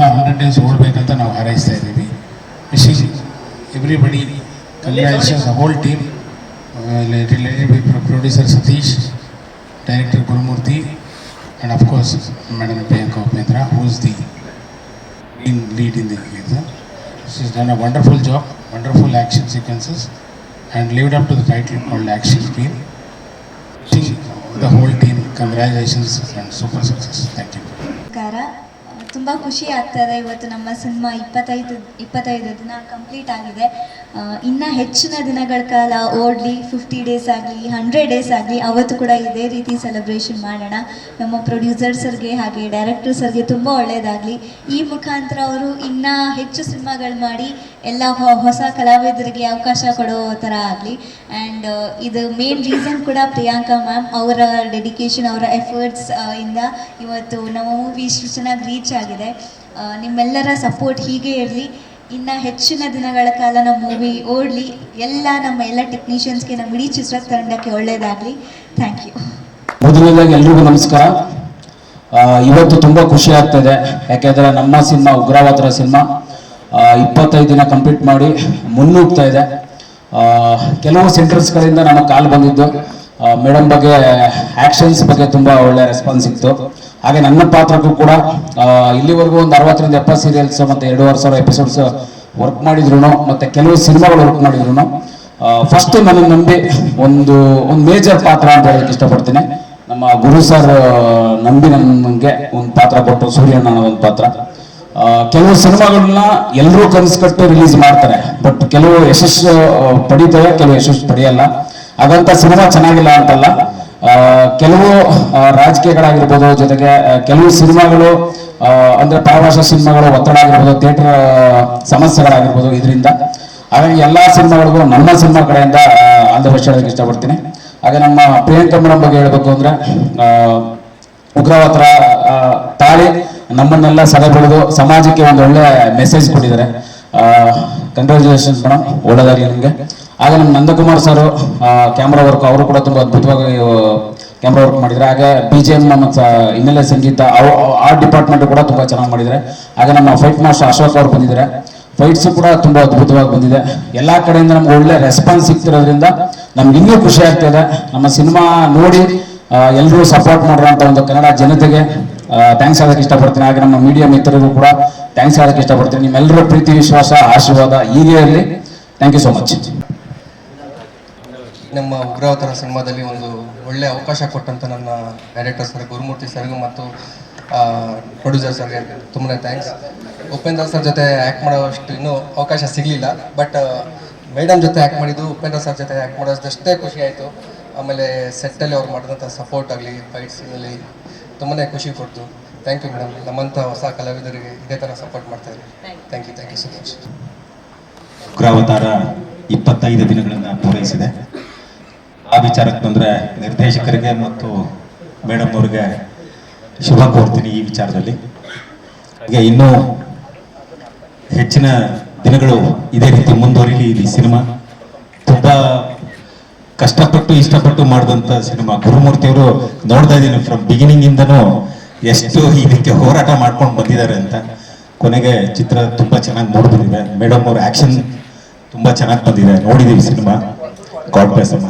Hundred days ಓಡಬೇಕಂತ ನಾವು ಹಾರೈಸ್ತಾ ಇದ್ದೀವಿ wishing everybody congratulations whole team related with producer Satish director Gurumurthy and of course madam Priyanka Upendra who is the in lead in the exam. She's done a wonderful job, wonderful action sequences, and lived up to the title called Action Queen. Wishing the whole team congratulations and super success. Thank you. ನಮಸ್ಕಾರ ತುಂಬ ಖುಷಿ ಆಗ್ತದೆ ಇವತ್ತು ನಮ್ಮ cinema ಇಪ್ಪತ್ತೈದು ಇಪ್ಪತ್ತೈದು ದಿನ complete ಆಗಿದೆ. ಇನ್ನು ಹೆಚ್ಚಿನ ದಿನಗಳ ಕಾಲ ಓಡಲಿ ಫಿಫ್ಟಿ ಡೇಸ್ ಆಗಲಿ ಹಂಡ್ರೆಡ್ ಡೇಸ್ ಆಗಲಿ ಅವತ್ತು ಕೂಡ ಇದೇ ರೀತಿ ಸೆಲೆಬ್ರೇಷನ್ ಮಾಡೋಣ. ನಮ್ಮ ಪ್ರೊಡ್ಯೂಸರ್ ಸರ್ಗೆ ಹಾಗೆ ಡೈರೆಕ್ಟರ್ ಸರ್ಗೆ ತುಂಬ ಒಳ್ಳೆಯದಾಗಲಿ ಈ ಮುಖಾಂತರ ಅವರು ಇನ್ನೂ ಹೆಚ್ಚು ಸಿನಿಮಾಗಳು ಮಾಡಿ ಎಲ್ಲ ಹೊಸ ಕಲಾವಿದರಿಗೆ ಅವಕಾಶ ಕೊಡೋ ಥರ ಆಗಲಿ. ಆ್ಯಂಡ್ ಇದು ಮೇನ್ ರೀಸನ್ ಕೂಡ ಪ್ರಿಯಾಂಕಾ ಮ್ಯಾಮ್ ಅವರ ಡೆಡಿಕೇಶನ್ ಅವರ ಎಫರ್ಟ್ಸ್ ಇಂದ ಇವತ್ತು ನಮ್ಮ ಮೂವಿ ಇಷ್ಟು ಚೆನ್ನಾಗಿ ರೀಚ್ ಆಗಿದೆ. ನಿಮ್ಮೆಲ್ಲರ ಸಪೋರ್ಟ್ ಹೀಗೆ ಇರಲಿ. ಇನ್ನು ಹೆಚ್ಚಿನ ದಿನಗಳ ಕಾಲ ನಮ್ಮ ಮೂವಿ ಓಡಲಿ. ಎಲ್ಲ ನಮ್ಮ ಎಲ್ಲ ಟೆಕ್ನಿಷಿಯನ್ಸ್ಗೆ ನಮ್ಮ ಇಡೀ ಚಿತ್ರತಂಡಕ್ಕೆ ಒಳ್ಳೆಯದಾಗಲಿ ಥ್ಯಾಂಕ್ ಯು ಮೊದಲನೇದಾಗಿ ಎಲ್ರಿಗೂ ನಮಸ್ಕಾರ. ಇವತ್ತು ತುಂಬ ಖುಷಿ ಆಗ್ತದೆ. ಯಾಕೆಂದರೆ ನಮ್ಮ ಸಿನಿಮಾ ಉಗ್ರವಾದರ ಸಿನಿಮಾ ಇಪ್ಪತ್ತೈದು ದಿನ ಕಂಪ್ಲೀಟ್ ಮಾಡಿ ಮುನ್ನುಗ್ತಾ ಇದೆ. ಕೆಲವು ಸೆಂಟರ್ಸ್ಗಳಿಂದ ನಮಗೆ ಕಾಲು ಬಂದಿದ್ದು. ಮೇಡಮ್ ಬಗ್ಗೆ ಆ್ಯಕ್ಷನ್ಸ್ ಬಗ್ಗೆ ತುಂಬ ಒಳ್ಳೆ ರೆಸ್ಪಾನ್ಸ್ ಸಿಕ್ತು ಹಾಗೆ ನನ್ನ ಪಾತ್ರಕ್ಕೂ ಕೂಡ ಇಲ್ಲಿವರೆಗೂ ಒಂದು ಅರವತ್ತರಿಂದ ಎಪ್ಪತ್ತು ಸೀರಿಯಲ್ಸ್ ಮತ್ತು ಎರಡೂವರೆ ಸಾವಿರ ಎಪಿಸೋಡ್ಸ್ ವರ್ಕ್ ಮಾಡಿದ್ರು ಮತ್ತು ಕೆಲವು ಸಿನಿಮಾಗಳು ವರ್ಕ್ ಮಾಡಿದ್ರು ಫಸ್ಟ್ ನನ್ನ ನಂಬಿ ಒಂದು ಒಂದು ಮೇಜರ್ ಪಾತ್ರ ಅಂತ ಹೇಳಕ್ಕೆ ಇಷ್ಟಪಡ್ತೀನಿ. ನಮ್ಮ ಗುರು ಸರ್ ನಂಬಿ ನನಗೆ ಒಂದು ಪಾತ್ರ ಕೊಟ್ಟು ಸೂರ್ಯನ ಒಂದು ಪಾತ್ರ. ಕೆಲವು ಸಿನಿಮಾಗಳನ್ನ ಎಲ್ಲರೂ ಕನಸು ಕಟ್ಟು ರಿಲೀಸ್ ಮಾಡ್ತಾರೆ. ಬಟ್ ಕೆಲವು ಯಶಸ್ಸು ಪಡಿತವೆ, ಕೆಲವು ಯಶಸ್ಸು ಪಡೆಯಲ್ಲ. ಹಾಗಂತ ಸಿನಿಮಾ ಚೆನ್ನಾಗಿಲ್ಲ ಅಂತಲ್ಲ. ಕೆಲವು ರಾಜಕೀಯಗಳಾಗಿರ್ಬೋದು, ಜೊತೆಗೆ ಕೆಲವು ಸಿನಿಮಾಗಳು ಅಂದ್ರೆ ಪ್ರವಾಸ ಸಿನಿಮಾಗಳು, ಒತ್ತಡ ಆಗಿರ್ಬೋದು, ಥಿಯೇಟರ್ ಸಮಸ್ಯೆಗಳಾಗಿರ್ಬೋದು ಇದರಿಂದ. ಹಾಗಾಗಿ ಎಲ್ಲಾ ಸಿನಿಮಾಗಳಿಗೂ ನಮ್ಮ ಸಿನಿಮಾ ಕಡೆಯಿಂದ ಆಂಧ್ರಪ್ರದೇಶ ಇಷ್ಟಪಡ್ತೀನಿ. ಹಾಗೆ ನಮ್ಮ ಪ್ರಿಯಾಂಕಾ ಮೇಡಮ್ ಬಗ್ಗೆ ಹೇಳಬೇಕು ಅಂದ್ರೆ ಉಗ್ರವಾತ್ರ ತಾಳಿ ನಮ್ಮನ್ನೆಲ್ಲ ಸದೆ ಬೆಳೆದು ಸಮಾಜಕ್ಕೆ ಒಂದು ಒಳ್ಳೆ ಮೆಸೇಜ್ ಕೊಟ್ಟಿದ್ದಾರೆ. ಕಂಗ್ರ್ಯಾಚುಲೇಷನ್ಸ್ ಮೇಡಮ್ ಒಳ್ಳೆದಾಗಲಿ ನಿಮಗೆ. ಹಾಗೆ ನಮ್ಮ ನಂದಕುಮಾರ್ ಸರ್ ಕ್ಯಾಮ್ರಾ ವರ್ಕ್ ಅವರು ಕೂಡ ತುಂಬ ಅದ್ಭುತವಾಗಿ ಕ್ಯಾಮ್ರಾ ವರ್ಕ್ ಮಾಡಿದ್ದಾರೆ ಹಾಗೆ ಬಿ ಜಿ ಎಂ ನಮ್ಮ ಹಿನ್ನೆಲೆ ಸಂಗೀತ ಆ ಡಿಪಾರ್ಟ್ಮೆಂಟ್ ಕೂಡ ತುಂಬ ಚೆನ್ನಾಗಿ ಮಾಡಿದ್ದಾರೆ. ಹಾಗೆ ನಮ್ಮ ಫೈಟ್ ಮಾಸ್ಟರ್ ಅಶೋಕ್ ಅವರು ಬಂದಿದ್ದಾರೆ. ಫೈಟ್ಸ್ ಕೂಡ ತುಂಬ ಅದ್ಭುತವಾಗಿ ಬಂದಿದೆ. ಎಲ್ಲ ಕಡೆಯಿಂದ ನಮ್ಗೆ ಒಳ್ಳೆ ರೆಸ್ಪಾನ್ಸ್ ಸಿಗ್ತಿರೋದ್ರಿಂದ ನಮ್ಗೆ ಇನ್ನೂ ಖುಷಿ ಆಗ್ತಿದೆ. ನಮ್ಮ ಸಿನಿಮಾ ನೋಡಿ ಎಲ್ಲರೂ ಸಪೋರ್ಟ್ ಮಾಡಿರೋಂಥ ಒಂದು ಕನ್ನಡ ಜನತೆಗೆ ಥ್ಯಾಂಕ್ಸ್ ಹೇಳೋಕ್ಕೆ ಇಷ್ಟಪಡ್ತೀನಿ. ಹಾಗೆ ನಮ್ಮ ಮೀಡಿಯಾ ಮಿತ್ರರಿಗೂ ಕೂಡ ಥ್ಯಾಂಕ್ಸ್ ಹೇಳೋಕ್ಕೆ ಇಷ್ಟಪಡ್ತೀನಿ. ನಿಮ್ಮೆಲ್ಲರ ಪ್ರೀತಿ, ವಿಶ್ವಾಸ, ಆಶೀರ್ವಾದ ಈಗ ಇರಲಿ. ಥ್ಯಾಂಕ್ ಯು ಸೋ ಮಚ್ ನಮ್ಮ ಉಗ್ರಾವತರ ಸಿನಿಮಾದಲ್ಲಿ ಒಂದು ಒಳ್ಳೆಯ ಅವಕಾಶ ಕೊಟ್ಟಂತ ನನ್ನ ಡೈರೆಕ್ಟರ್ ಸರ್ ಗುರುಮೂರ್ತಿ ಸರ್ಗೂ ಮತ್ತು ಪ್ರೊಡ್ಯೂಸರ್ ಸರ್ಗೆ ತುಂಬಾ ಥ್ಯಾಂಕ್ಸ್ ಉಪೇಂದ್ರ ಸರ್ ಜೊತೆ ಆ್ಯಕ್ಟ್ ಮಾಡೋಷ್ಟು ಇನ್ನೂ ಅವಕಾಶ ಸಿಗಲಿಲ್ಲ ಬಟ್ ಮೇಡಮ್ ಜೊತೆ ಆ್ಯಕ್ಟ್ ಮಾಡಿದ್ದು ಉಪೇಂದ್ರ ಸರ್ ಜೊತೆ ಆ್ಯಕ್ಟ್ ಮಾಡೋದಷ್ಟೇ ಖುಷಿ ಆಯಿತು. ಆಮೇಲೆ ಸೆಟ್ಟಲ್ಲಿ ಅವ್ರು ಮಾಡಿದಂಥ ಸಪೋರ್ಟ್ ಆಗಲಿ ಫೈಟ್ ಅಲ್ಲಿ ತುಂಬಾ ಖುಷಿ ಕೊಡ್ತು. ಥ್ಯಾಂಕ್ ಯು ಮೇಡಮ್ ನಮ್ಮಂಥ ಹೊಸ ಕಲಾವಿದರಿಗೆ ಇದೇ ಥರ ಸಪೋರ್ಟ್ ಮಾಡ್ತಾ ಇದ್ದೀವಿ thank you thank you so much Ugravatara ಇಪ್ಪತ್ತೈದು ದಿನಗಳನ್ನು ಪೂರೈಸಿದೆ. ಆ ವಿಚಾರಕ್ಕೆ ಬಂದರೆ ನಿರ್ದೇಶಕರಿಗೆ ಮತ್ತು ಮೇಡಮ್ ಅವ್ರಿಗೆ ಶುಭ ಕೋರ್ತೀನಿ ಈ ವಿಚಾರದಲ್ಲಿ. ಹಾಗೆ ಇನ್ನೂ ಹೆಚ್ಚಿನ ದಿನಗಳು ಇದೇ ರೀತಿ ಮುಂದುವರಿಲಿ ಈ ಸಿನಿಮಾ. ತುಂಬ ಕಷ್ಟಪಟ್ಟು ಇಷ್ಟಪಟ್ಟು ಮಾಡಿದಂಥ ಸಿನಿಮಾ. ಗುರುಮೂರ್ತಿಯವರು ನೋಡ್ತಾ ಇದ್ದೀನಿ ಫ್ರಮ್ ಬಿಗಿನಿಂಗ್ ಇಂದನೂ ಎಷ್ಟು ಇದಕ್ಕೆ ಹೋರಾಟ ಮಾಡ್ಕೊಂಡು ಬಂದಿದ್ದಾರೆ ಅಂತ. ಕೊನೆಗೆ ಚಿತ್ರ ತುಂಬ ಚೆನ್ನಾಗಿ ಮೂಡಿ ಮೇಡಮ್ ಅವ್ರ ಆ್ಯಕ್ಷನ್ ತುಂಬ ಚೆನ್ನಾಗಿ ಬಂದಿದೆ. ನೋಡಿದ್ದೀವಿ ಸಿನಿಮಾ. ಗಾಡ್ ಬ್ಲೆಸ್ ಅಮ್ಮ.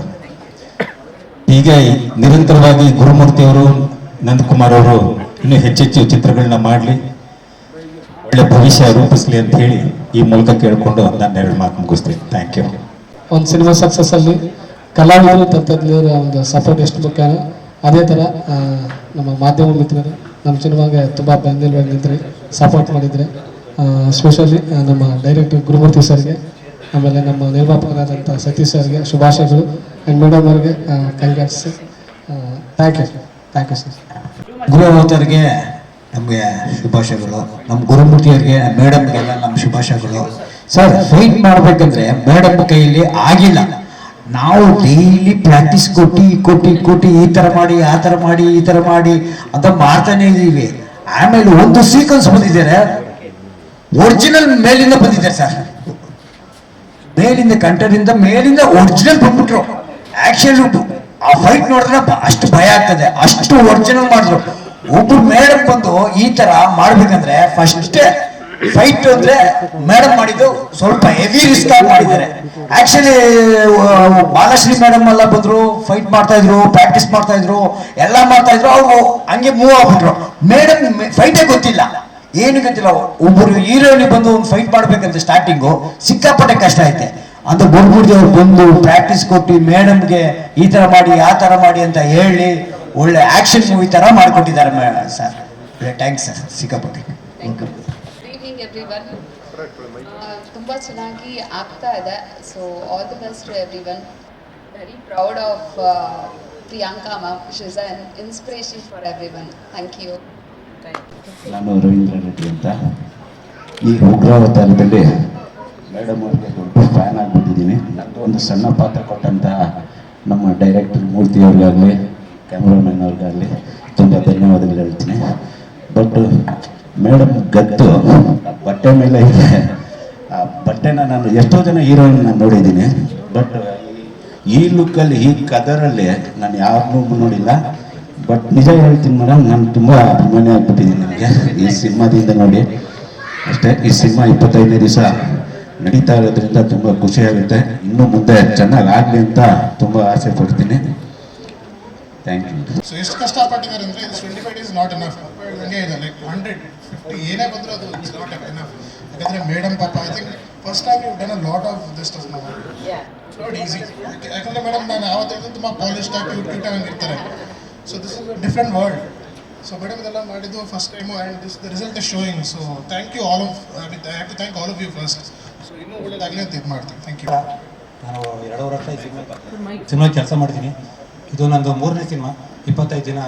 ಹೀಗೆ ನಿರಂತರವಾಗಿ ಗುರುಮೂರ್ತಿಯವರು ನಂದಕುಮಾರ್ ಅವರು ಇನ್ನೂ ಹೆಚ್ಚೆಚ್ಚು ಚಿತ್ರಗಳನ್ನ ಮಾಡಲಿ. ಒಳ್ಳೆ ಭವಿಷ್ಯ ರೂಪಿಸ್ಲಿ ಅಂತ ಹೇಳಿ ಈ ಮೂಲಕ ಕೇಳಿಕೊಂಡು ನಾನು ಎರಡು ಮಾತು ಮುಗಿಸ್ತೀನಿ ಥ್ಯಾಂಕ್ ಯು ಒಂದು ಸಿನಿಮಾ ಸಕ್ಸಸ್ ಅಲ್ಲಿ ಕಲಾವಿದರು ತಂತ್ರಜ್ಞರ ಒಂದು ಸಪೋರ್ಟ್ ಎಷ್ಟು ಮುಖ್ಯ ಅದೇ ಥರ ನಮ್ಮ ಮಾಧ್ಯಮ ಮಿತ್ರರು ನಮ್ಮ ಸಿನಿಮಾಗೆ ತುಂಬ ಬೆನ್ನೆಲುಬಾಗಿ ನಿಂತ್ರಿ ಸಪೋರ್ಟ್ ಮಾಡಿದರೆ ಸ್ಪೆಷಲಿ ನಮ್ಮ ಡೈರೆಕ್ಟರ್ ಗುರುಮೂರ್ತಿ ಸರ್ಗೆ ಆಮೇಲೆ ನಮ್ಮ ನಿರ್ಮಾಪಕರಾದಂಥ ಸತೀಶ್ ಸರ್ಗೆ ಶುಭಾಶಯಗಳು. ಆ್ಯಂಡ್ ಮೇಡಮ್ ಅವ್ರಿಗೆ congrats thank you thank you sir Guru ಅವತಾರಿಗೆ ನಮಗೆ ಶುಭಾಶಯಗಳು. ನಮ್ಮ ಗುರುಮೂರ್ತಿಯವರಿಗೆ ಮೇಡಮ್ಗೆಲ್ಲ ನಮ್ಮ ಶುಭಾಶಯಗಳು. ಸರ್ ಫೈಟ್ ಮಾಡಬೇಕಂದ್ರೆ ಮೇಡಮ್ ಕೈಯಲ್ಲಿ ಆಗಿಲ್ಲ. ನಾವು ಡೈಲಿ ಪ್ರಾಕ್ಟೀಸ್ ಕೊಟ್ಟು ಕೊಟ್ಟು ಕೊಟ್ಟು ಈ ಥರ ಮಾಡಿ, ಆ ಥರ ಮಾಡಿ, ಈ ಥರ ಮಾಡಿ ಅಂತ ಮಾಡ್ತಾನೆ ಇದ್ದೀವಿ. ಆಮೇಲೆ ಒಂದು ಸೀಕ್ವೆನ್ಸ್ ಬಂದಿದ್ದಾರೆ ಒರಿಜಿನಲ್ ಮೇಲಿಂದ ಬಂದಿದ್ದಾರೆ ಸರ್ ಮೇಲಿಂದ ಕಂಠದಿಂದ ಮೇಲಿಂದ ಒರಿಜಿನಲ್ ಬಂದ್ಬಿಟ್ರು. ಆಕ್ಷನ್ ಆ ಫೈಟ್ ನೋಡಿದ್ರೆ ಅಷ್ಟು ಭಯ ಆಗ್ತದೆ. ಅಷ್ಟು ಒರಿಜಿನಲ್ ಮಾಡಿದ್ರು. ಒಬ್ರು ಮೇಡಮ್ ಬಂದು ಈ ತರ ಮಾಡ್ಬೇಕಂದ್ರೆ ಫಸ್ಟ್ ಫೈಟ್ ಅಂದ್ರೆ ಮೇಡಮ್ ಮಾಡಿದ್ದು ಸ್ವಲ್ಪ ಹೆವಿ ರಿಸ್ಕ್ ಆಗಿ ಮಾಡಿದ್ದಾರೆ. ಆಕ್ಚುಲಿ ಬಾಲಶ್ರೀ ಮೇಡಮ್ ಎಲ್ಲ ಬಂದ್ರು ಫೈಟ್ ಮಾಡ್ತಾ ಇದ್ರು ಪ್ರಾಕ್ಟೀಸ್ ಮಾಡ್ತಾ ಇದ್ರು, ಎಲ್ಲ ಮಾಡ್ತಾ ಇದ್ರು, ಅವ್ರು ಹಂಗೆ ಮೂವ್ ಆಗ್ಬಿಟ್ರು. ಮೇಡಮ್ ಫೈಟೇ ಗೊತ್ತಿಲ್ಲ. ಏನು ಗೊತ್ತಿಲ್ಲ ಒಬ್ಬರು ಹೀರೋನಿ ಬಂದು ಒಂದು ಫೈಟ್ ಮಾಡ್ಬೇಕಂತ ಸ್ಟಾರ್ಟಿಂಗು ಸಿಕ್ಕಾಪಟ್ಟೆ ಕಷ್ಟ ಐತೆ. ಗುರುಮೂರ್ತಿ ಅವ್ರು ಬಂದು ಪ್ರಾಕ್ಟೀಸ್ ಕೊಟ್ಟು ಮೇಡಮ್ಗೆ ಈ ಥರ ಮಾಡಿ, ಆ ಥರ ಮಾಡಿ ಅಂತ ಹೇಳಿ ಒಳ್ಳೆ ಆಕ್ಷನ್ ಮೂವಿ ಥರ ಮಾಡಿಕೊಟ್ಟಿದ್ದಾರೆ ಸರ್ ಥ್ಯಾಂಕ್ಸ್ ಸರ್ ಸಿಕ್ಕಾಪಟ್ಟೆ. ತುಂಬ ಚೆನ್ನಾಗಿ ಆಗ್ತಾ ಇದೆ. So all the best everyone very proud of Priyanka ma'am she's an inspiration for everyone thank you ನಾನು ರವೀಂದ್ರ ರೆಡ್ಡಿ ಅಂತ. ಈ ಉಗ್ರಾವತಾರದಲ್ಲಿ ಮೇಡಮ್ ಅವ್ರಿಗೆ ದೊಡ್ಡ ಫ್ಯಾನ್ ಆಗಿಬಿಟ್ಟಿದ್ದೀನಿ. ನನ್ನದು ಒಂದು ಸಣ್ಣ ಪಾತ್ರ ಕೊಟ್ಟಂತಹ ನಮ್ಮ ಡೈರೆಕ್ಟರ್ ಮೂರ್ತಿ ಅವ್ರಿಗಾಗಲಿ ಕ್ಯಾಮ್ರಾಮನ್ ಅವ್ರಿಗಾಗಲಿ ತುಂಬ ಧನ್ಯವಾದಗಳು ಹೇಳ್ತೀನಿ. ಬಟ್ ಮೇಡಮ್ ಗದ್ದು ಬಟ್ಟೆ ಮೇಲೆ ಇದೆ. ಆ ಬಟ್ಟೆನ ನಾನು ಎಷ್ಟೋ ಜನ ಹೀರೋಯಿನ್ ನೋಡಿದ್ದೀನಿ. ಬಟ್ ಈ ಲುಕ್ಕಲ್ಲಿ ಈ ಕದರಲ್ಲಿ ನಾನು ಯಾರನ್ನೂ ನೋಡಿಲ್ಲ. ಬಟ್ ನಿಜ ಹೇಳ್ತೀನಿ ಮೇಡಮ್ ನಾನು ತುಂಬ ಅಭಿಮಾನಿ ಆಗ್ಬಿಟ್ಟಿದ್ದೀನಿ ನನಗೆ. ಈ ಸಿನಿಮಾದಿಂದ ನೋಡಿ. ಅಷ್ಟೇ ಈ ಸಿನಿಮಾ ಇಪ್ಪತ್ತೈದನೇ ದಿವಸ ನಡೀತಾ ಇರೋದ್ರಿಂದ ತುಂಬ ಖುಷಿಯಾಗುತ್ತೆ ಇನ್ನೂ ಇನ್ನು ಮುಂದೆ ಚೆನ್ನಾಗಿ ಆಗಲಿ ಅಂತ ತುಂಬ ಆಸೆ ಪಡ್ತೀನಿ. ಥ್ಯಾಂಕ್ ಯು ಸೊ ಎಷ್ಟು ಕಷ್ಟಪಟ್ಟಿದ್ದಾರೆ ಅಂದರೆ ಇದು twenty five days not enough ಹಂಗೆ ಇದೆ ಲೈಕ್ ಹಂಡ್ರೆಡ್ ಫಿಫ್ಟಿ ಏನೇ ಬಂದರೂ ಅದು ಇಟ್ಸ್ ನಾಟ್ ಎನಫ್ ಯಾಕಂದರೆ ಮೇಡಮ್ ಪಾಪ I think first time you done a lot of this tasks ನಾವು ನಾಟ್ ಈಸಿ ಯಾಕಂದರೆ ಮೇಡಮ್ ನಾನು ಯಾವತ್ತೂ ತುಂಬ ಪಾಲಿಶ್ಡ್ ಆಗಿ ಕ್ಯೂಟ್ ಕ್ಯೂಟ್ ಆಗಿರ್ತಾರೆ so this is a different world so madam ಇದೆಲ್ಲ ಮಾಡಿದ್ದು first time and this the result is showing so thank you all of I have to thank all of you first so ಇನ್ನೂ ಒಳ್ಳೇದಾಗಲಿ ಅಂತ ಇದು ಮಾಡ್ತೀನಿ. Thank you ನಾನು ಎರಡೂವರೆ ವರ್ಷ ಈ ಸಿನಿಮಾ ಸಿನಿಮಾ ಕೆಲಸ ಮಾಡ್ತೀನಿ. ಇದು ನಂದು ಮೂರನೇ ಸಿನಿಮಾ. ಇಪ್ಪತ್ತೈದು ದಿನ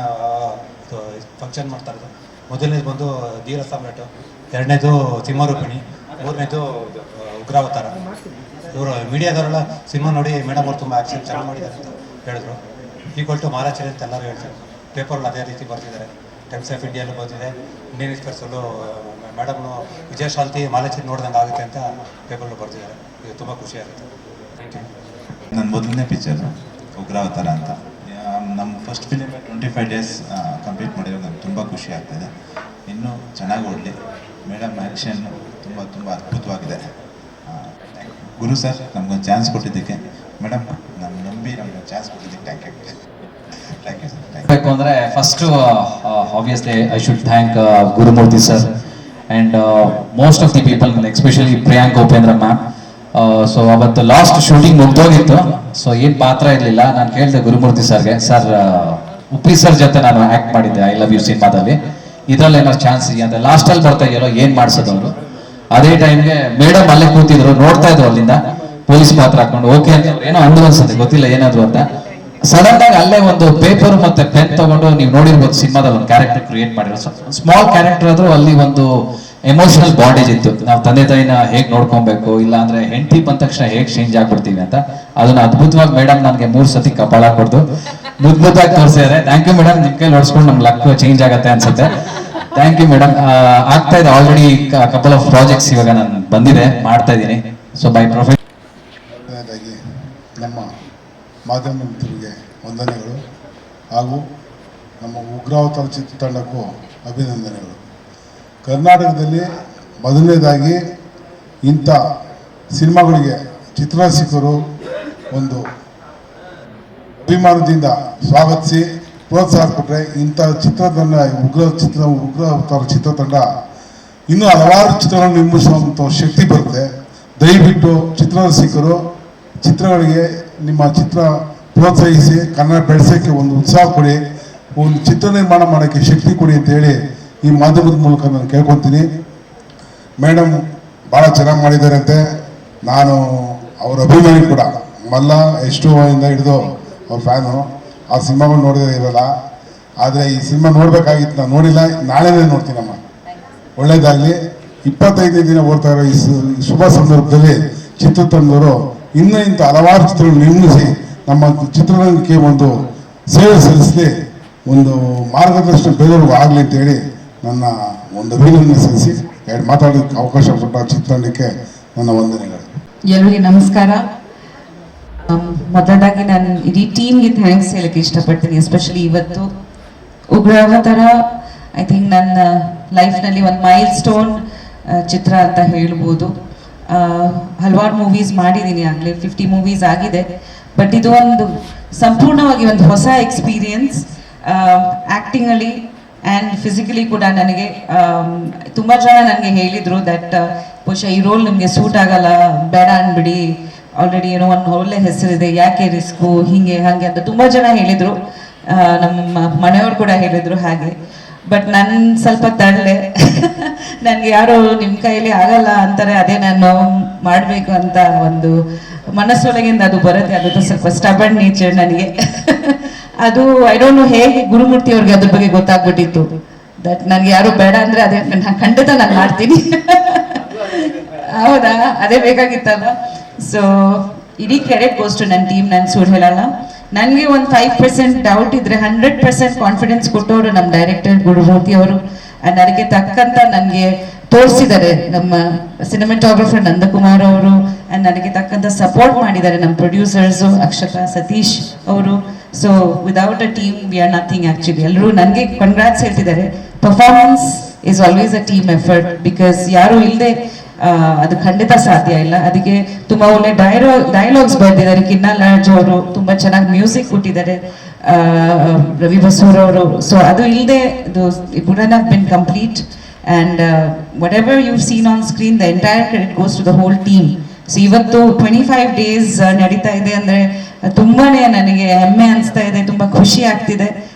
ಫಂಕ್ಷನ್ ಮಾಡ್ತಾ ಇರೋದು ಮೊದಲನೇದು ಬಂದು ಧೀರ ಸಾಮ್ರಾಟು ಎರಡನೇದು ಸಿಂಹರೂಪಿಣಿ ಮೂರನೇದು ಉಗ್ರಾವತಾರ. ಇವರು ಮೀಡಿಯಾದವರೆಲ್ಲ ಸಿನಿಮಾ ನೋಡಿ ಮೇಡಮ್ ಅವ್ರು ತುಂಬ ಆ್ಯಕ್ಷನ್ ಚೆನ್ನಾಗಿ ಮಾಡಿದ್ದಾರೆ ಅಂತ ಹೇಳಿದ್ರು. ಈಕ್ವಲ್ ಟು ಮಹಾರಾಷ್ಟ್ರ ಅಂತ ಎಲ್ಲರೂ ಹೇಳ್ತಾರೆ. ಪೇಪರ್ಗಳು ಅದೇ ರೀತಿ ಬರ್ತಿದ್ದಾರೆ ಟೈಮ್ಸ್ ಆಫ್ ಇಂಡಿಯಲ್ಲೂ ಬಂದಿದೆ ಇಂಡಿಯನ್ ಎಕ್ಸ್ಪ್ರೆಸ್ಸಲ್ಲೂ ಮೇಡಮ್ನು ವಿಜಯಶಾಂತಿ ಮಾಲಾಚರಿ ನೋಡ್ದಂಗೆ ಆಗುತ್ತೆ ಅಂತ ಪೇಪರ್ಗಳು ಬರ್ತಿದ್ದಾರೆ ಇದು ತುಂಬ ಖುಷಿ ಆಗುತ್ತೆ. ಥ್ಯಾಂಕ್ ಯು ನನ್ನ ಮೊದಲನೇ ಪಿಕ್ಚರು ಉಗ್ರಾವತಾರ ಅಂತ. ನಮ್ಮ first film twenty five days complete ಮಾಡಿರೋದು ನಂಗೆ ತುಂಬ ಖುಷಿ ಆಗ್ತಿದೆ. ಇನ್ನೂ ಚೆನ್ನಾಗಿ ಓಡಲಿ. ಮೇಡಮ್ ಆ್ಯಕ್ಷನ್ ತುಂಬ ತುಂಬ ಅದ್ಭುತವಾಗಿದೆ. ಗುರು ಸರ್ ನಮ್ಗೊಂದು ಚಾನ್ಸ್ ಕೊಟ್ಟಿದ್ದಕ್ಕೆ. ಮೇಡಮ್ ನಂಬಿ ನಮ್ಗೆ ಚಾನ್ಸ್ ಕೊಟ್ಟಿದ್ದಕ್ಕೆ ಥ್ಯಾಂಕ್ ಯು ಬೇಕು ಅಂದರೆ first obviously I should thank Gurumurthy sir and most of the people especially Priyank Upendra ma'am so ಅವತ್ತು ಲಾಸ್ಟ್ ಶೂಟಿಂಗ್ ಮುಗ್ದೋಗಿತ್ತು. ಸೊ ಏನು ಪಾತ್ರ ಇರಲಿಲ್ಲ. ನಾನು ಕೇಳಿದೆ ಗುರುಮೂರ್ತಿ ಸರ್ಗೆ. ಸರ್ ಉಪ್ಪಿ ಸರ್ ಜೊತೆ ನಾನು ಆ್ಯಕ್ಟ್ ಮಾಡಿದ್ದೆ. ಐ ಲವ್ ಯು ಸಿನಿಮಾದಲ್ಲಿ. ಇದರಲ್ಲಿ ಏನಾದ್ರು ಚಾನ್ಸ್ ಇದೆಯಾ? ಅಂತ ಲಾಸ್ಟಲ್ಲಿ ಬರ್ತಾ ಇದೆಯಲ್ಲೋ, ಏನು ಮಾಡಿಸೋದು ಅವರು? ಅದೇ ಟೈಮ್ಗೆ ಮೇಡಮ್ ಅಲ್ಲೇ ಕೂತಿದ್ರು. ನೋಡ್ತಾ ಇದ್ರು ಅಲ್ಲಿಂದ. ಪೊಲೀಸ್ ಪಾತ್ರ ಹಾಕೊಂಡು. ಓಕೆ ಅಂತ ಏನೋ ಅಂದ್ರು ಅನ್ಸುತ್ತೆ ಗೊತ್ತಿಲ್ಲ ಏನಾದ್ರು ಅಂತ. ಸಡನ್ ಆಗಿ ಅಲ್ಲೇ ಒಂದು ಪೇಪರ್ ಮತ್ತೆ ಪೆನ್ ತಗೊಂಡು ನೀವು ನೋಡಿರ್ಬೋದು ಸಿನಿಮಾದಲ್ಲಿ ಒಂದು ಕ್ಯಾರೆಕ್ಟರ್ ಕ್ರಿಯೇಟ್ ಮಾಡಿರೋ. ಸ್ಮಾಲ್ ಕ್ಯಾರೆಕ್ಟರ್ ಆದ್ರೂ ಅಲ್ಲಿ ಒಂದು ಎಮೋಷನಲ್ ಬಾಂಡೇಜ್ ಇತ್ತು. ನಾವು ತಂದೆ ತಾಯಿನ ಹೇಗ್ ನೋಡ್ಕೊಬೇಕು, ಇಲ್ಲ ಅಂದ್ರೆ ಹೆಂಡತಿ ಬಂದ ತಕ್ಷಣ ಹೇಗ್ ಚೇಂಜ್ ಆಗ್ಬಿಡ್ತೀವಿ ಅಂತ. ಅದನ್ನ ಅದ್ಭುತವಾಗಿ ಮೇಡಮ್ ನನಗೆ ಮೂರ್ ಸತಿ ಕಪಾಳ ಕೊಡ್ತು ಮುದ್ಭುತಾಗಿ ತೋರಿಸಿದ್ರೆ. ಥ್ಯಾಂಕ್ ಯು ಮೇಡಮ್ ನಿಮ್ ಕೈ ನೋಡ್ಸ್ಕೊಂಡು ನಮ್ ಲಕ್ ಚೇಂಜ್ ಆಗತ್ತೆ ಅನ್ಸುತ್ತೆ. ಥ್ಯಾಂಕ್ ಯು ಮೇಡಮ್ ಆಗ್ತಾ ಇದೆ ಆಲ್ರೆಡಿ ಕಪಲ್ ಆಫ್ ಪ್ರಾಜೆಕ್ಟ್ಸ್ ಇವಾಗ ನಾನು ಬಂದಿದೆ, ಮಾಡ್ತಾ ಇದ್ದೀನಿ. ಸೊ ಬೈ ಮೊದಲನೇದಾಗಿ ನಮ್ಮ ಮಾಧ್ಯಮ ಮಿತ್ರರಿಗೆ ವಂದನೆಗಳು ಹಾಗೂ ನಮ್ಮ ಉಗ್ರಾವತಾರ ಚಿತ್ರತಂಡಕ್ಕೂ ಅಭಿನಂದನೆಗಳು. ಕರ್ನಾಟಕದಲ್ಲಿ ಮೊದಲನೇದಾಗಿ ಇಂಥ ಸಿನಿಮಾಗಳಿಗೆ ಚಿತ್ರರಸಿಕರು ಒಂದು ಅಭಿಮಾನದಿಂದ ಸ್ವಾಗತಿಸಿ ಪ್ರೋತ್ಸಾಹ ಕೊಟ್ಟರೆ ಇಂಥ ಚಿತ್ರತಂಡ, ಉಗ್ರ ಚಿತ್ರ ಉಗ್ರಾವತಾರ ಚಿತ್ರತಂಡ ಇನ್ನೂ ಹಲವಾರು ಚಿತ್ರಗಳನ್ನು ನಿರ್ಮಿಸುವಂಥ ಶಕ್ತಿ ಬರುತ್ತೆ. ದಯವಿಟ್ಟು ಚಿತ್ರರಸಿಕರು ಚಿತ್ರಗಳಿಗೆ ನಿಮ್ಮ ಚಿತ್ರ ಪ್ರೋತ್ಸಾಹಿಸಿ, ಕನ್ನಡ ಬೆಳೆಸೋಕ್ಕೆ ಒಂದು ಉತ್ಸಾಹ ಕೊಡಿ, ಒಂದು ಚಿತ್ರ ನಿರ್ಮಾಣ ಮಾಡೋಕ್ಕೆ ಶಕ್ತಿ ಕೊಡಿ ಅಂತ ಹೇಳಿ ಈ ಮಾಧ್ಯಮದ ಮೂಲಕ ನಾನು ಕೇಳ್ಕೊತೀನಿ. ಮೇಡಮ್ ಭಾಳ ಚೆನ್ನಾಗಿ ಮಾಡಿದ್ದಾರಂತೆ. ನಾನು ಅವರ ಅಭಿಮಾನಿ ಕೂಡ. ಮಲ್ಲ, ಎಷ್ಟು ಇಂದ ಹಿಡಿದು ಅವ್ರ ಫ್ಯಾನು. ಆ ಸಿನಿಮಾಗಳು ನೋಡಿದ್ರೆ ಇರಲ್ಲ. ಆದರೆ ಈ ಸಿನಿಮಾ ನೋಡಬೇಕಾಗಿತ್ತು, ನಾನು ನೋಡಿಲ್ಲ. ನಾಳೆನೇ ನೋಡ್ತೀನಮ್ಮ ಒಳ್ಳೇದಾಗಲಿ. ಇಪ್ಪತ್ತೈದನೇ ದಿನ ಓಡ್ತಾ ಇರೋ ಈ ಶುಭ ಸಂದರ್ಭದಲ್ಲಿ ಚಿತ್ರತಂಡದವರು ಇನ್ನೂ ಇಂಥ ಹಲವಾರು ಚಿತ್ರಗಳು ನಿರ್ಮಿಸಿ ನಮ್ಮ ಚಿತ್ರರಂಗಕ್ಕೆ ಒಂದು ಸೇವೆ ಸಲ್ಲಿಸಲಿ, ಒಂದು ಮಾರ್ಗದರ್ಶನ ಬೇರೆಯವ್ರಿಗೂ ಆಗಲಿ ಅಂತೇಳಿ ನನ್ನ ಒಂದು ಅಭಿನಂದನೆ ಸಲ್ಲಿಸಿ, ಎರಡು ಮಾತಾಡೋದಕ್ಕೆ ಅವಕಾಶ ಕೊಟ್ಟ ಚಿತ್ರರಂಗಕ್ಕೆ ನನ್ನ ವಂದನೆಗಳು. ಎಲ್ರಿಗೆ ನಮಸ್ಕಾರ. ಮೊದಲಾಗಿ ನಾನು ಇಡೀ ಟೀಮ್ಗೆ ಥ್ಯಾಂಕ್ಸ್ ಹೇಳಕ್ಕೆ ಇಷ್ಟಪಡ್ತೀನಿ ಎಸ್ಪೆಷಲಿ ಇವತ್ತು. ಉಗ್ರಾವತಾರ ಐ ಥಿಂಕ್ ನನ್ನ ಲೈಫ್ನಲ್ಲಿ ಒಂದು ಮೈಲ್ ಸ್ಟೋನ್ ಚಿತ್ರ ಅಂತ ಹೇಳ್ಬೋದು. ಹಲವಾರು ಮೂವೀಸ್ ಮಾಡಿದ್ದೀನಿ ಆಗಲೇ ಫಿಫ್ಟಿ ಮೂವೀಸ್ ಆಗಿದೆ. ಬಟ್ ಇದು ಒಂದು ಸಂಪೂರ್ಣವಾಗಿ ಒಂದು ಹೊಸ ಎಕ್ಸ್ಪೀರಿಯನ್ಸ್ ಆ್ಯಕ್ಟಿಂಗಲ್ಲಿ ಆ್ಯಂಡ್ ಫಿಸಿಕಲಿ ಕೂಡ ನನಗೆ ತುಂಬ ಜನ ನನಗೆ ಹೇಳಿದರು ದಟ್ ಬಹುಶಃ ಈ ರೋಲ್ ನಿಮಗೆ ಸೂಟ್ ಆಗಲ್ಲ, ಬೇಡ ಅಂದ್ಬಿಡಿ ಆಲ್ರೆಡಿ ಏನೋ ಒಂದು ಒಳ್ಳೆ ಹೆಸರಿದೆ, ಯಾಕೆ ರಿಸ್ಕು ಹೀಗೆ, ಹಾಗೆ ಅಂತ ತುಂಬ ಜನ ಹೇಳಿದರು. ನಮ್ಮ ಮನೆಯವರು ಕೂಡ ಹೇಳಿದರು ಹಾಗೆ. ಬಟ್ ನಾನು ಸ್ವಲ್ಪ ತಳ್ಳೆ. ನನಗೆ ಯಾರು ನಿಮ್ಮ ಕೈಯಲ್ಲಿ ಆಗಲ್ಲ ಅಂತಾರೆ, ಅದೇ ನಾನು ಮಾಡಬೇಕು ಅಂತ ಒಂದು ಮನಸ್ಸೊಳಗಿಂದ ಅದು ಬರುತ್ತೆ. ಅದು ಸ್ವಲ್ಪ ಸ್ಟಬನ್ ನೇಚರ್ ನನಗೆ. ಅದು ಐ ಡೋಂಟ್ ನೋ ಹೇಗೆ ಗುರುಮೂರ್ತಿ ಅವ್ರಿಗೆ ಅದ್ರ ಬಗ್ಗೆ ಗೊತ್ತಾಗ್ಬಿಟ್ಟಿತ್ತು. ದಟ್ ನನಗೆ ಯಾರು ಬೇಡ ಅಂದ್ರೆ ಅದೇ ನಾನು ಖಂಡಿತ ನಾನು ಮಾಡ್ತೀನಿ. ಹೌದಾ? ಅದೇ ಬೇಕಾಗಿತ್ತಲ್ಲ ಸೊ ಇಡೀ ಕ್ರೆಡಿಟ್ ಗೋಸ್ಟು ನನ್ನ ಟೀಮ್ ನಾನು ಸುಳ್ಳು ಹೇಳಲ್ಲ. ನನಗೆ ಒಂದು ಫೈವ್ ಪರ್ಸೆಂಟ್ ಡೌಟ್ ಇದ್ರೆ ಹಂಡ್ರೆಡ್ ಪರ್ಸೆಂಟ್ ಕಾನ್ಫಿಡೆನ್ಸ್ ಕೊಟ್ಟವರು ನಮ್ಮ ಡೈರೆಕ್ಟರ್ ಗುರುಮೂರ್ತಿ ಅವರು. And ಅದಕ್ಕೆ ತಕ್ಕಂತ ನನಗೆ ತೋರಿಸಿದ್ದಾರೆ ನಮ್ಮ ಸಿನಿಮಾಟೋಗ್ರಫರ್ ನಂದಕುಮಾರ್ ಅವರು. ಆ್ಯಂಡ್ ನನಗೆ ತಕ್ಕಂತ ಸಪೋರ್ಟ್ ಮಾಡಿದ್ದಾರೆ ನಮ್ಮ ಪ್ರೊಡ್ಯೂಸರ್ಸು ಅಕ್ಷತಾ, ಸತೀಶ್ ಅವರು. So without a team we are nothing actually ಎಲ್ಲರೂ ನನಗೆ ಕಂಗ್ರಾಟ್ಸ್ ಹೇಳ್ತಿದ್ದಾರೆ. Performance is always a team effort because ಯಾರು ಇಲ್ಲದೆ ಅದು ಖಂಡಿತ ಸಾಧ್ಯ ಇಲ್ಲ. ಅದಕ್ಕೆ ತುಂಬಾ ಒಳ್ಳೆ ಡೈಲಾಗ್ ಡೈಲಾಗ್ಸ್ ಬರೆದಿದ್ದಾರೆ. ಕಿನ್ನ ಲಾಡ್ಜ್ ಅವರು ತುಂಬಾ ಚೆನ್ನಾಗಿ ಮ್ಯೂಸಿಕ್ ಕೊಟ್ಟಿದ್ದಾರೆ. ರವಿ ಬಸೂರ್ ಅವರು ಸೊ ಅದು ಇಲ್ಲದೆ ಇದು wouldn't have been complete and whatever you seen on screen the entire credit goes to the whole team so ಇವತ್ತು ಟ್ವೆಂಟಿ ಫೈವ್ ಡೇಸ್ ನಡೀತಾ ಇದೆ ಅಂದರೆ ತುಂಬಾನೇ ನನಗೆ ಹೆಮ್ಮೆ ಅನಿಸ್ತಾ ಇದೆ, ತುಂಬ ಖುಷಿ ಆಗ್ತಿದೆ.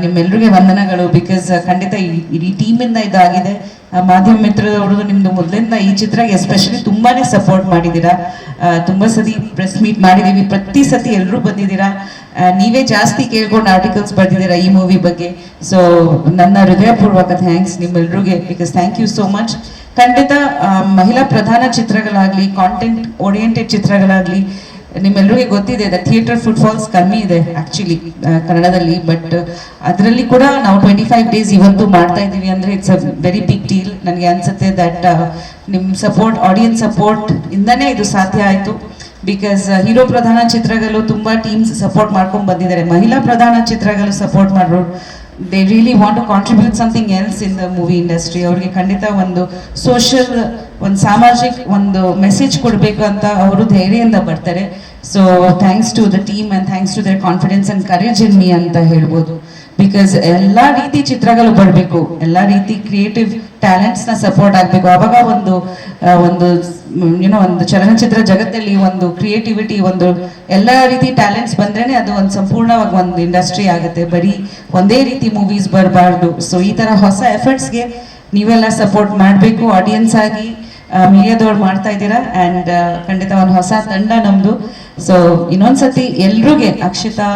ನಿಮ್ಮೆಲ್ರಿಗೆ ವಂದನೆಗಳು ಬಿಕಾಸ್ ಖಂಡಿತ ಈ- ಇಡೀ ಟೀಮಿಂದ ಇದಾಗಿದೆ. ಮಾಧ್ಯಮ ಮಿತ್ರದವರು ನಿಮ್ದು ಮೊದಲಿಂದ ಈ ಚಿತ್ರಕ್ಕೆ ಎಸ್ಪೆಷಲಿ ತುಂಬಾನೇ ಸಪೋರ್ಟ್ ಮಾಡಿದ್ದೀರಾ. ತುಂಬ ತುಂಬಾ ಸತಿ ಪ್ರೆಸ್ ಮೀಟ್ ಮಾಡಿದ್ದೀವಿ. ಪ್ರತಿ ಸತಿ ಎಲ್ಲರೂ ಬಂದಿದ್ದೀರಾ. ನೀವೇ ಜಾಸ್ತಿ ಕೇಳ್ಕೊಂಡು ಆರ್ಟಿಕಲ್ಸ್ ಬರ್ದಿದ್ದೀರಾ ಈ ಮೂವಿ ಬಗ್ಗೆ? ಸೊ ನನ್ನ ಹೃದಯಪೂರ್ವಕ thanks ನಿಮ್ಮೆಲ್ರಿಗೆ because thank you so much ಖಂಡಿತ ಮಹಿಳಾ ಪ್ರಧಾನ ಚಿತ್ರಗಳಾಗ್ಲಿ ಕಾಂಟೆಂಟ್ ಓರಿಯೆಂಟೆಡ್ ಚಿತ್ರಗಳಾಗ್ಲಿ ನಿಮ್ಮೆಲ್ಲರಿಗೆ ಗೊತ್ತಿದೆ ದ ಥಿಯೇಟರ್ ಫುಟ್ಫಾಲ್ಸ್ ಕಮ್ಮಿ ಇದೆ ಆ್ಯಕ್ಚುಲಿ ಕನ್ನಡದಲ್ಲಿ ಬಟ್ ಅದರಲ್ಲಿ ಕೂಡ ನಾವು ಟ್ವೆಂಟಿ ಫೈವ್ ಡೇಸ್ ಇವತ್ತು ಮಾಡ್ತಾ ಇದ್ದೀವಿ ಅಂದರೆ it's a very big deal ನನಗೆ ಅನ್ಸುತ್ತೆ ದಟ್ ನಿಮ್ಮ ಸಪೋರ್ಟ್ ಆಡಿಯನ್ಸ್ ಸಪೋರ್ಟ್ ಇಂದನೇ ಇದು ಸಾಧ್ಯ ಆಯಿತು. ಬಿಕಾಸ್ ಹೀರೋ ಪ್ರಧಾನ ಚಿತ್ರಗಳು ತುಂಬ ಟೀಮ್ಸ್ ಸಪೋರ್ಟ್ ಮಾಡ್ಕೊಂಡು ಬಂದಿದ್ದಾರೆ ಮಹಿಳಾ ಪ್ರಧಾನ ಚಿತ್ರಗಳು ಸಪೋರ್ಟ್ ಮಾಡೋರು they really want to contribute something else in the movie industry ಅವ್ರಿಗೆ ಖಂಡಿತ ಒಂದು ಸೋಷಿಯಲ್ ಒಂದು ಸಾಮಾಜಿಕ ಒಂದು ಮೆಸೇಜ್ ಕೊಡಬೇಕು ಅಂತ ಅವರು ಧೈರ್ಯದಿಂದ ಬರ್ತಾರೆ so thanks to the team and thanks to their confidence and courage in me ಅಂತ ಹೇಳ್ಬೋದು ಬಿಕಾಸ್ ಎಲ್ಲ ರೀತಿ ಚಿತ್ರಗಳು ಬರಬೇಕು, ಎಲ್ಲ ರೀತಿ ಕ್ರಿಯೇಟಿವ್ ಟ್ಯಾಲೆಂಟ್ಸ್ನ ಸಪೋರ್ಟ್ ಆಗಬೇಕು. ಅವಾಗ ಒಂದು ಒಂದು ಏನೋ ಒಂದು ಚಲನಚಿತ್ರ ಜಗತ್ತಲ್ಲಿ ಒಂದು ಕ್ರಿಯೇಟಿವಿಟಿ ಒಂದು ಎಲ್ಲ ರೀತಿ ಟ್ಯಾಲೆಂಟ್ಸ್ ಬಂದ್ರೇನೆ ಅದು ಒಂದು ಸಂಪೂರ್ಣವಾಗಿ ಒಂದು ಇಂಡಸ್ಟ್ರಿ ಆಗುತ್ತೆ. ಬರೀ ಒಂದೇ ರೀತಿ ಮೂವೀಸ್ ಬರಬಾರ್ದು. ಸೊ ಈ ಥರ ಹೊಸ ಎಫರ್ಟ್ಸ್ಗೆ ನೀವೆಲ್ಲ ಸಪೋರ್ಟ್ ಮಾಡಬೇಕು ಆಡಿಯನ್ಸ್ ಆಗಿ ಮೀಡಿಯಾದವ್ರು ಮಾಡ್ತಾ ಇದ್ದೀರಾ? ಆ್ಯಂಡ್ ಖಂಡಿತ ಒಂದು ಹೊಸ ತಂಡ ನಮ್ಮದು ಸೊ ಇನ್ನೊಂದ್ಸತಿ ಎಲ್ರಿಗೆ, Akshita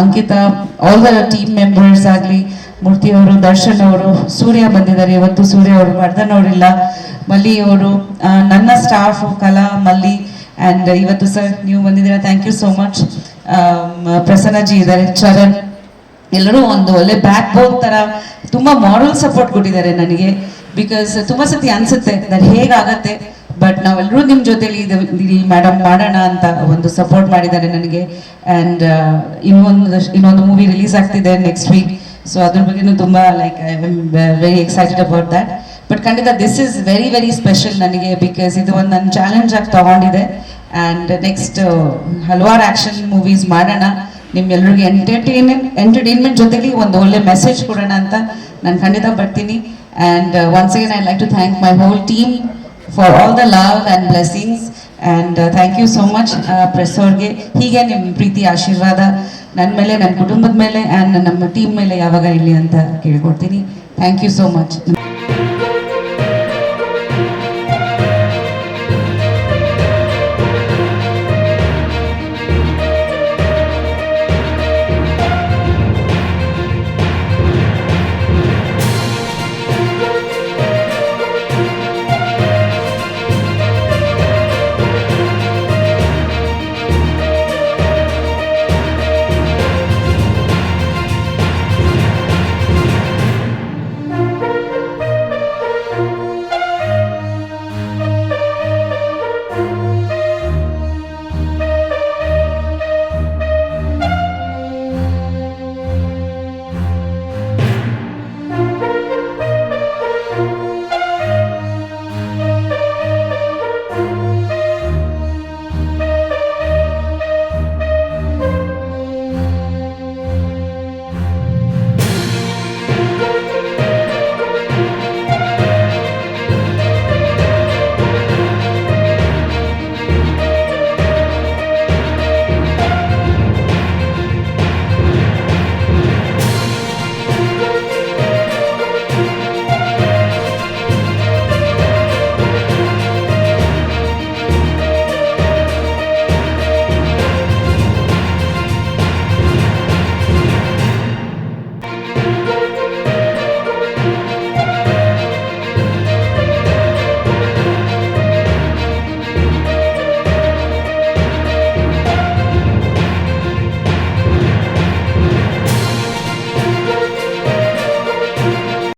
Ankita all the team members ಆಗಲಿ, ಮೂರ್ತಿ ಅವರು, ದರ್ಶನ್ ಅವರು, ಸೂರ್ಯ ಬಂದಿದ್ದಾರೆ. ಇವತ್ತು ಸೂರ್ಯ ಅವರು ವರ್ಧನ್ ಅವರಿಲ್ಲ. ಮಲ್ಲಿ ಅವರು ನನ್ನ ಸ್ಟಾಫ್ ಕಲಾ, ಮಲ್ಲಿ ಆ್ಯಂಡ್ ಇವತ್ತು ಸರ್ ನೀವು ಬಂದಿದ್ದೀರಾ? Thank you so much Prasannaji ಇದ್ದಾರೆ, ಚರಣ್. ಎಲ್ಲರೂ ಒಂದು ಒಳ್ಳೆ ಬ್ಯಾಕ್ ಬೋನ್ ಥರ ತುಂಬ ಮಾರಲ್ ಸಪೋರ್ಟ್ ಕೊಟ್ಟಿದ್ದಾರೆ ನನಗೆ. ಬಿಕಾಸ್ ತುಂಬ ಸತಿ ಅನ್ಸುತ್ತೆ ದಟ್ ಹೇಗಾಗತ್ತೆ ಬಟ್ ನಾವೆಲ್ಲರೂ ನಿಮ್ಮ ಜೊತೆಲಿ ಇದು ಮೇಡಮ್ ಮಾಡೋಣ ಅಂತ ಒಂದು ಸಪೋರ್ಟ್ ಮಾಡಿದ್ದಾರೆ ನನಗೆ. ಆ್ಯಂಡ್ ಇನ್ನೊಂದು ಇನ್ನೊಂದು ಮೂವಿ ರಿಲೀಸ್ ಆಗ್ತಿದೆ ನೆಕ್ಸ್ಟ್ ವೀಕ್ ಸೊ ಅದ್ರ ಬಗ್ಗೆನೂ ತುಂಬ like I am very excited about that but ಖಂಡಿತ this is very very special ನನಗೆ ಬಿಕಾಸ್ ಇದು ಒಂದು ನನ್ನ ಚಾಲೆಂಜ್ ಆಗಿ ತಗೊಂಡಿದೆ. ಆ್ಯಂಡ್ ನೆಕ್ಸ್ಟ್ ಹಲವಾರು ಆ್ಯಕ್ಷನ್ ಮೂವೀಸ್ ಮಾಡೋಣ. ನಿಮ್ಮೆಲ್ಲರಿಗೆ ಎಂಟರ್ಟೈನ್ಮೆಂಟ್ ಎಂಟರ್ಟೈನ್ಮೆಂಟ್ ಜೊತೆಗೆ ಒಂದು ಒಳ್ಳೆ ಮೆಸೇಜ್ ಕೊಡೋಣ ಅಂತ ನಾನು ಖಂಡಿತ ಬರ್ತೀನಿ. And once again I like to thank my whole team for all the love and blessings and thank you so much press ಅವ್ರಿಗೆ ಹೀಗೆ ನಿಮ್ಮ ಪ್ರೀತಿ ಆಶೀರ್ವಾದ ನನ್ನ ಮೇಲೆ ನನ್ನ ಕುಟುಂಬದ ಮೇಲೆ ಆ್ಯಂಡ್ ನಮ್ಮ ಟೀಮ್ ಮೇಲೆ ಯಾವಾಗ ಇರಲಿ ಅಂತ ಕೇಳ್ಕೊಡ್ತೀನಿ. Thank you so much